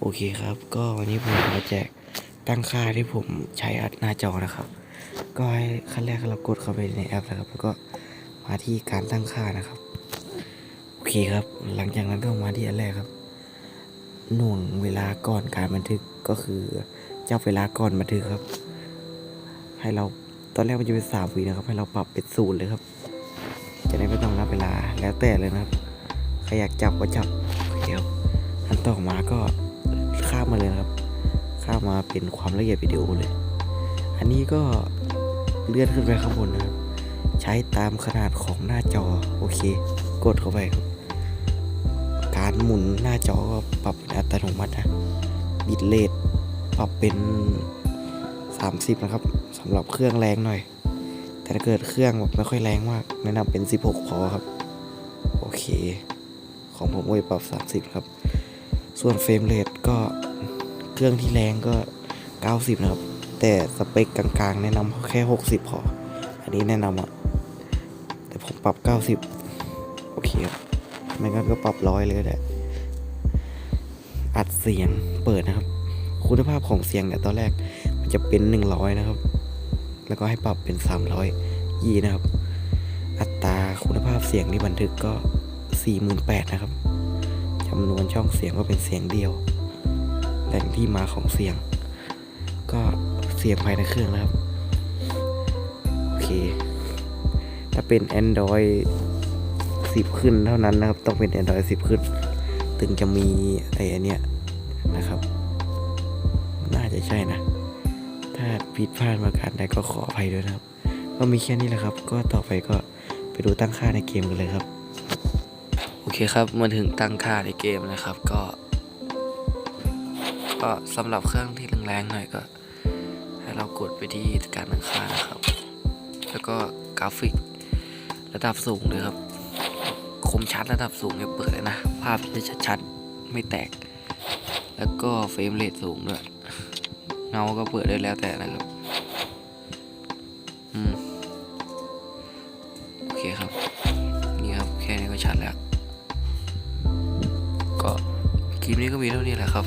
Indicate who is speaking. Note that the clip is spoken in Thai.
Speaker 1: โอเคครับ ก็วันนี้ผมมาแจกตั้งค่าที่ผมใช้อัดหน้าจอนะครับ ก็ให้ขั้นแรกเรากดเข้าไปในแอปนะครับ แล้วก็มาที่การตั้งค่านะครับ โอเคครับ หลังจากนั้นก็มาที่อันแรกครับ หน่วงเวลาก่อนการบันทึกก็คือเจับเวลาก่อนบันทึกครับ ให้เราตอนแรกมันจะเป็นสามวินะครับ ให้เราปรับเป็นศูนย์เลยครับ จะได้ไม่ต้องนับเวลาแล้วแต่เลยนะครับใครอยากจับก็จับโอเคครับอันต่อมาก็ มาเลยนะครับ ข้ามมาเป็นความละเอียดวิดีโอเลย อันนี้ก็เลื่อนขึ้นไปข้างบนนะครับ ใช้ตามขนาดของหน้าจอโอเค กดเข้าไปครับการหมุนหน้าจอก็ปรับอัตโนมัตินะบิตเรทปรับเป็น 30 นะครับสำหรับเครื่องแรงหน่อย แต่ถ้าเกิดเครื่องแบบไม่ค่อยแรงมากแนะนำเป็น 16 พอครับ โอเค ของผมก็ปรับ 30 ครับ ส่วนเฟรมเรทก็ เครื่องที่แรงก็ 90 นะครับ แต่สเปคกลางๆ แนะนำแค่ 60 พอ อันนี้แนะนำอะแต่ผมปรับ 90 โอเคครับไม่งั้นก็ปรับร้อยเลยก็ได้อัดเสียงเปิดนะครับ คุณภาพของเสียงเนี่ยตอนแรกมันจะเป็น 100 นะครับ แล้วก็ให้ปรับเป็น 300ยีนะครับ อัตราคุณภาพเสียงที่บันทึกก็ 48,000นะครับจำนวนช่องเสียงก็เป็นเสียงเดียว แหล่งที่มาของเสียง ก็เสียงภายในเครื่องนะครับ โอเค ถ้าเป็น Android 10 ขึ้นเท่านั้นนะครับ ต้องเป็น Android 10 ขึ้น ถึงจะมีไอ้อันเนี้ยนะครับ น่าจะใช่นะ ถ้าผิดพลาดมาการใดก็ขออภัยด้วยนะครับ ก็มีแค่นี้แหละครับ ก็ต่อไปก็ไปดูตั้งค่าในเกมกันเลยครับ โอเคครับ มาถึงตั้งค่าในเกมนะครับ ก็ ก็สำหรับเครื่องที่แรงๆหน่อยก็ ให้เรากดไปที่การตั้งค่านะครับ แล้วก็กราฟิกระดับสูงเลยครับ คมชัดระดับสูงเนี่ยเปิดเลยนะ ภาพจะชัดๆไม่แตก แล้วก็เฟรมเรทสูงด้วยเงาก็เปิดได้แล้วแต่นะครับ อืม โอเคครับ นี่ครับ แค่นี้ก็ชัดแล้ว ก็คลิปนี้ก็มีเท่านี้แหละครับ